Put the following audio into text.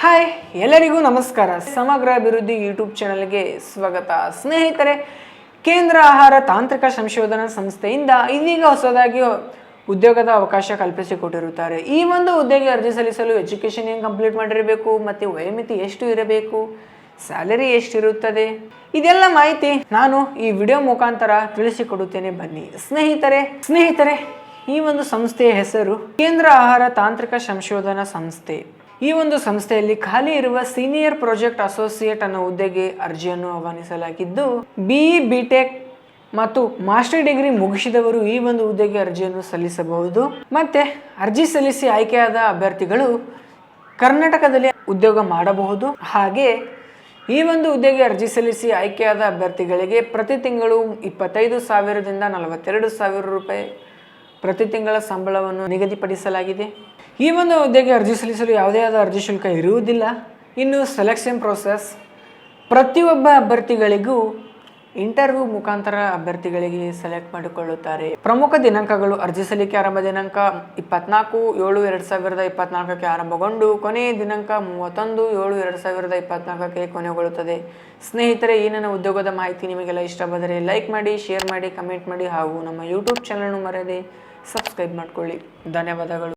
Hi ಎಲ್ಲರಿಗೂ ನಮಸ್ಕಾರ. ಸಮಗ್ರ ಅಭಿವೃದ್ಧಿ ಯೂಟ್ಯೂಬ್ ಚಾನಲ್ಗೆ ಸ್ವಾಗತ. ಸ್ನೇಹಿತರೆ, ಕೇಂದ್ರ ಆಹಾರ ತಾಂತ್ರಿಕ ಸಂಶೋಧನಾ ಸಂಸ್ಥೆಯಿಂದ ಇದೀಗ ಹೊಸದಾಗಿ ಉದ್ಯೋಗದ ಅವಕಾಶ ಕಲ್ಪಿಸಿಕೊಟ್ಟಿರುತ್ತಾರೆ. ಈ ಒಂದು ಹುದ್ದೆಗೆ ಅರ್ಜಿ ಸಲ್ಲಿಸಲು ಎಜುಕೇಷನ್ ಏನು ಕಂಪ್ಲೀಟ್ ಮಾಡಿರಬೇಕು, ಮತ್ತು ವಯೋಮಿತಿ ಎಷ್ಟು ಇರಬೇಕು ಸ್ಯಾಲರಿ ಎಷ್ಟಿರುತ್ತದೆ, ಇದೆಲ್ಲ ಮಾಹಿತಿ ನಾನು ಈ ವಿಡಿಯೋ ಮುಖಾಂತರ ತಿಳಿಸಿಕೊಡುತ್ತೇನೆ. ಬನ್ನಿ. ಸ್ನೇಹಿತರೆ ಸ್ನೇಹಿತರೆ, ಈ ಒಂದು ಸಂಸ್ಥೆಯ ಹೆಸರು ಕೇಂದ್ರ ಆಹಾರ ತಾಂತ್ರಿಕ ಸಂಶೋಧನಾ ಸಂಸ್ಥೆ. ಈ ಒಂದು ಸಂಸ್ಥೆಯಲ್ಲಿ ಖಾಲಿ ಇರುವ ಸೀನಿಯರ್ ಪ್ರಾಜೆಕ್ಟ್ ಅಸೋಸಿಯೇಟ್ ಅನ್ನೋ ಹುದ್ದೆಗೆ ಅರ್ಜಿಯನ್ನು ಆಹ್ವಾನಿಸಲಾಗಿದ್ದು ಬಿಇ ಬಿಟೆಕ್ ಮತ್ತು ಮಾಸ್ಟರ್ ಡಿಗ್ರಿ ಮುಗಿಸಿದವರು ಈ ಒಂದು ಹುದ್ದೆಗೆ ಅರ್ಜಿಯನ್ನು ಸಲ್ಲಿಸಬಹುದು. ಮತ್ತೆ ಅರ್ಜಿ ಸಲ್ಲಿಸಿ ಆಯ್ಕೆಯಾದ ಅಭ್ಯರ್ಥಿಗಳು ಕರ್ನಾಟಕದಲ್ಲಿ ಉದ್ಯೋಗ ಮಾಡಬಹುದು. ಹಾಗೆ ಈ ಒಂದು ಹುದ್ದೆಗೆ ಅರ್ಜಿ ಸಲ್ಲಿಸಿ ಆಯ್ಕೆಯಾದ ಅಭ್ಯರ್ಥಿಗಳಿಗೆ ಪ್ರತಿ ತಿಂಗಳು ಇಪ್ಪತ್ತೈದು ಸಾವಿರದಿಂದ ನಲವತ್ತೆರಡು ಸಾವಿರ ರೂಪಾಯಿ ಪ್ರತಿ ತಿಂಗಳ ಸಂಬಳವನ್ನು ನಿಗದಿಪಡಿಸಲಾಗಿದೆ. ಈ ಒಂದು ಹುದ್ದೆಗೆ ಅರ್ಜಿ ಸಲ್ಲಿಸಲು ಯಾವುದೇ ಆದ ಅರ್ಜಿ ಶುಲ್ಕ ಇರುವುದಿಲ್ಲ. ಇನ್ನು ಸೆಲೆಕ್ಷನ್ ಪ್ರೋಸೆಸ್ ಪ್ರತಿಯೊಬ್ಬ ಅಭ್ಯರ್ಥಿಗಳಿಗೂ ಇಂಟರ್ವ್ಯೂ ಮುಖಾಂತರ ಅಭ್ಯರ್ಥಿಗಳಿಗೆ ಸೆಲೆಕ್ಟ್ ಮಾಡಿಕೊಳ್ಳುತ್ತಾರೆ. ಪ್ರಮುಖ ದಿನಾಂಕಗಳು ಅರ್ಜಿ ಸಲ್ಲಿಕೆ ಆರಂಭ ದಿನಾಂಕ ಇಪ್ಪತ್ನಾಲ್ಕು ಏಳು ಎರಡು ಸಾವಿರದ ಇಪ್ಪತ್ನಾಲ್ಕಕ್ಕೆ ಆರಂಭಗೊಂಡು ಕೊನೆಯ ದಿನಾಂಕ ಮೂವತ್ತೊಂದು ಏಳು ಎರಡು ಸಾವಿರದ ಇಪ್ಪತ್ನಾಲ್ಕಕ್ಕೆ ಕೊನೆಗೊಳ್ಳುತ್ತದೆ. ಸ್ನೇಹಿತರೆ, ಈ ಉದ್ಯೋಗದ ಮಾಹಿತಿ ನಿಮಗೆಲ್ಲ ಇಷ್ಟವಾದರೆ ಲೈಕ್ ಮಾಡಿ ಶೇರ್ ಮಾಡಿ ಕಮೆಂಟ್ ಮಾಡಿ ಹಾಗೂ ನಮ್ಮ ಯೂಟ್ಯೂಬ್ ಚಾನಲ್ನು ಮರೆಯದೆ ಸಬ್ಸ್ಕ್ರೈಬ್ ಮಾಡಿಕೊಳ್ಳಿ. ಧನ್ಯವಾದಗಳು.